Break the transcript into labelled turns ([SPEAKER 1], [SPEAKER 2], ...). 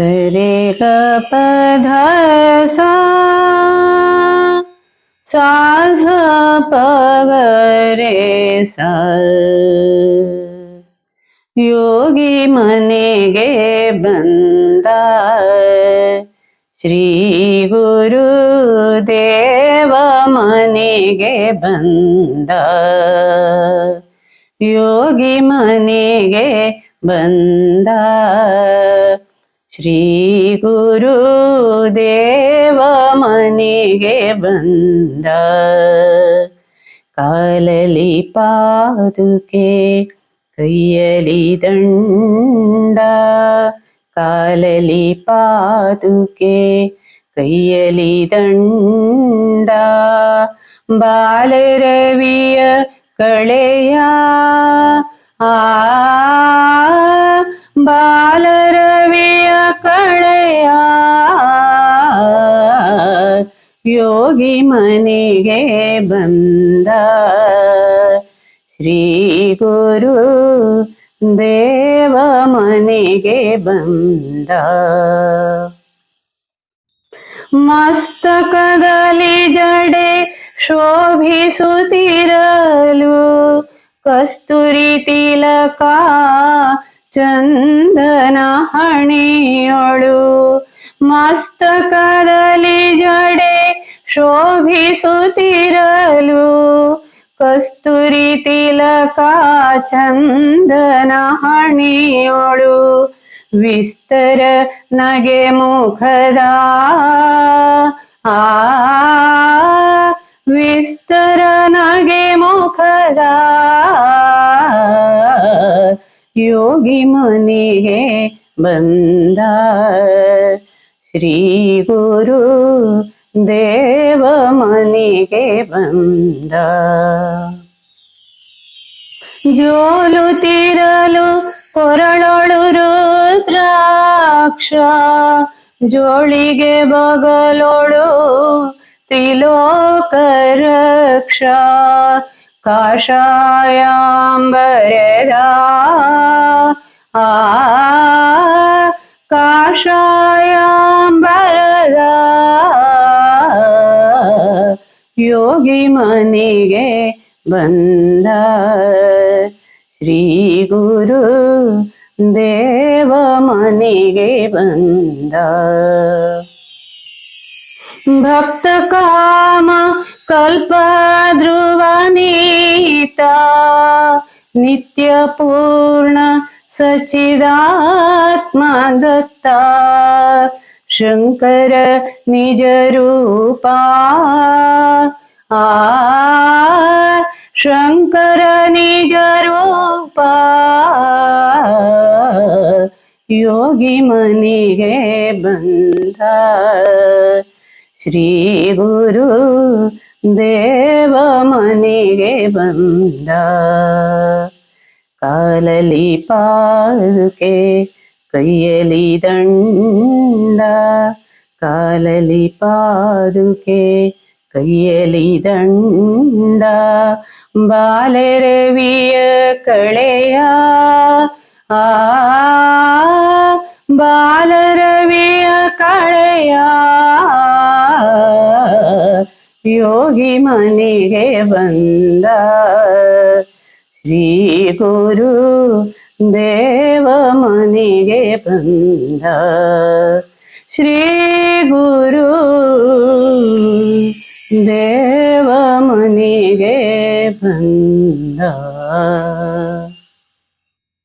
[SPEAKER 1] रे ग ध सा। साध प ग रे सा योगी मनेगे बंदा श्री गुरु देव मनेगे बंदा योगी मने गे बंदा ದೇವ ಮನೆಗೆ ಬಂದ. ಕಾಲಲಿ ಪಾದುಕೆ ಕೈಯಲಿ ದಂಡ. ಕಾಲಲಿ ಪಾದುಕೆ ಕೈಯಲಿ ದಂಡ. ಬಾಲರವಿಯ ಕಳೆಯ ಆ ಯೋಗಿ ಮನೆಗೆ ಬಂದ. ಶ್ರೀ ಗುರು ದೇವ ಮನೆಗೆ ಬಂದ. ಮಸ್ತಕದಲ್ಲಿ ಜಡೆ ಶೋಭಿಸುತ್ತಿರಲು ಕಸ್ತೂರಿ ತಿಲಕ ಚಂದನ ಹಣಿಯೊಳು ಮಸ್ತಕದಲ್ಲಿ ಜಡೆ ಶೋಭಿಸುತ್ತಿರಲು. ಕಸ್ತೂರಿ ತಿಲಕ ಚಂದನ ಹಣಿಯೋಳು. ವಿಸ್ತರ ನಗೆ ಮುಖದ ಆ ವಿಸ್ತರ ನಗೆ ಮುಖದ ಯೋಗಿ ಮನೆಗೆ ಬಂದ. ಶ್ರೀ ಗುರು ದೇವ ಮನೆಗೆ ಬಂದ ಜೋಲುತ್ತಿರಲು ಕೊರಳೊಳು ರುದ್ರಾಕ್ಷ, ಜೋಳಿಗೆ ಬಗಲೋಡು ತಿಲೋಕ ರಕ್ಷ ಕಾಷಾಯಾಂಬರದ. ಆ ಕಾಷಾಯಾಂಬರದ ಯೋಗಿ ಮನೆಗೆ ಬಂದ. ಶ್ರೀ ಗುರು ದೇವ ಮನೆಗೆ ಬಂದ. ಭಕ್ತ ಕಾಮ ಕಲ್ಪ ಧ್ರುವ ನೀತ. ನಿತ್ಯ ಪೂರ್ಣ ಸಚಿದಾತ್ಮ ದತ್ತ. ಶಂಕರ ನಿಜ ರೂಪ. ಆ, ಶಂಕರ ನಿಜ ರೂಪ. ಯೋಗಿ ಮನೆಗೆ ಬಂದ ಶ್ರೀ ಗುರು ದೇವ ಮನೆಗೆ ಬಂದ. ಕಾಲಲಿ ಪಾದುಕೆ ಕೈಯಲಿ ದಂಡ ಕಾಲಲಿ ಪಾದುಕೆ ಕೈಯಲಿ ದಂಡ, ಬಾಲರವಿಯ ಕಳೆಯ, ಆ, ಬಾಲರವಿಯ ಕಳೆಯ. ಯೋಗಿ ಮನೆಗೆ ಬಂದ ಶ್ರೀ ಗುರು ದೇವ ಮನೆಗೆ ಬಂದ ಶ್ರೀ ಗುರು ದೇವ ಮನೆಗೆ ಬಂದ